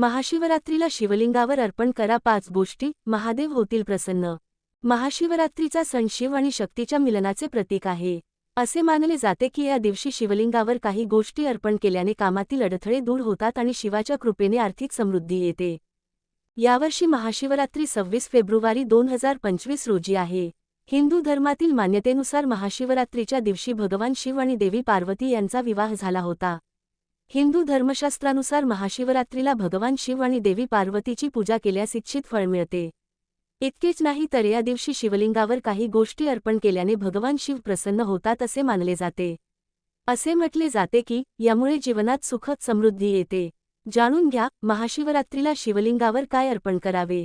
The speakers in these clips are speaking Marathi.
महाशिवरात्रीला शिवलिंगावर अर्पण करा पाच गोष्टी महादेव होतील प्रसन्न. महाशिवरात्रीचा सण शिव आणि शक्तीच्या मिलनाचे प्रतीक आहे. असे मानले जाते की या दिवशी शिवलिंगावर काही गोष्टी अर्पण केल्याने कामातील अडथळे दूर होतात आणि शिवाच्या कृपेने आर्थिक समृद्धी येते. यावर्षी महाशिवरात्री सव्वीस फेब्रुवारी दोन हजार पंचवीस रोजी आहे. हिंदू धर्मातील मान्यतेनुसार महाशिवरात्रीच्या दिवशी भगवान शिव आणि देवी पार्वती यांचा विवाह झाला होता. हिंदू धर्मशास्त्रानुसार महाशिवरात्रीला भगवान शिव आणि देवी पार्वतीची पूजा केल्यास इच्छित फळ मिळते. इतकेच नाही तर या दिवशी शिवलिंगावर काही गोष्टी अर्पण केल्याने भगवान शिव प्रसन्न होतात असे मानले जाते. असे म्हटले जाते की यामुळे जीवनात सुख समृद्धी येते. जाणून घ्या महाशिवरात्रीला शिवलिंगावर काय अर्पण करावे?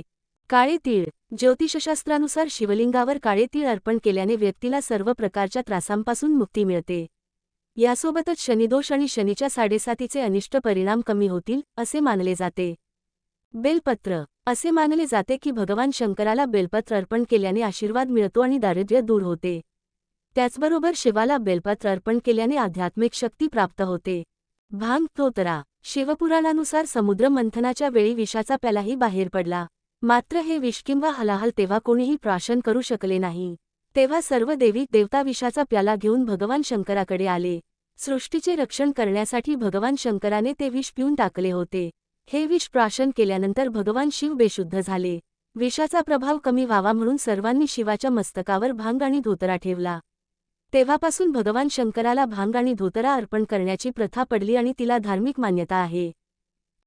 काळे तीळ. ज्योतिषशास्त्रानुसार शिवलिंगावर काळे तीळ अर्पण केल्याने व्यक्तीला सर्व प्रकारच्या त्रासांपासून मुक्ती मिळते. यासोबतच शनिदोष आणि शनीच्या साडेसातीचे अनिष्ट परिणाम कमी होतील असे मानले जाते. बेलपत्र. असे मानले जाते की भगवान शंकराला बेलपत्र अर्पण केल्याने आशीर्वाद मिळतो आणि दारिद्र्य दूर होते. त्याचबरोबर शिवाला बेलपत्र अर्पण केल्याने आध्यात्मिक शक्ती प्राप्त होते. भांग तोतरा शिवपुराणानुसार समुद्र मंथनाच्या वेळी विषाचा प्यालाही बाहेर पडला. मात्र हे विष किंवा हलाहल तेव्हा कोणीही प्राशन करू शकले नाही. तेव्हा सर्व देवी देवता विषाचा प्याला घेऊन भगवान शंकराकडे आले. सृष्टीचे रक्षण करण्यासाठी भगवान शंकराने ते विष पिऊन टाकले होते. हे विष प्राशन केल्यानंतर भगवान शिव बेशुद्ध झाले. विषाचा प्रभाव कमी व्हावा म्हणून सर्वांनी शिवाच्या मस्तकावर भांग आणि धोतरा ठेवला. तेव्हापासून भगवान शंकराला भांग आणि धोतरा अर्पण करण्याची प्रथा पडली आणि तिला धार्मिक मान्यता आहे.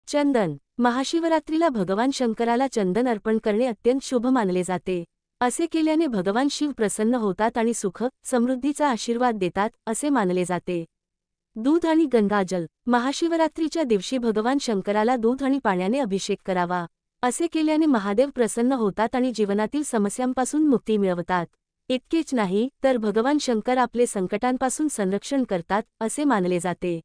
चंदन. महाशिवरात्रीला भगवान शंकराला चंदन अर्पण करणे अत्यंत शुभ मानले जाते. असे केल्याने भगवान शिव प्रसन्न होतात आणि सुख समृद्धीचा आशीर्वाद देतात असे मानले जाते. दूध आणि गंगाजल महाशिवरात्रीच्या दिवशी भगवान शंकराला दूध आणि पाण्याने अभिषेक करावा. असे केल्याने महादेव प्रसन्न होतात आणि जीवनातील समस्यांपासून मुक्ती मिळवतात. इतकेच नाही तर भगवान शंकर आपले संकटांपासून संरक्षण करतात असे मानले जाते.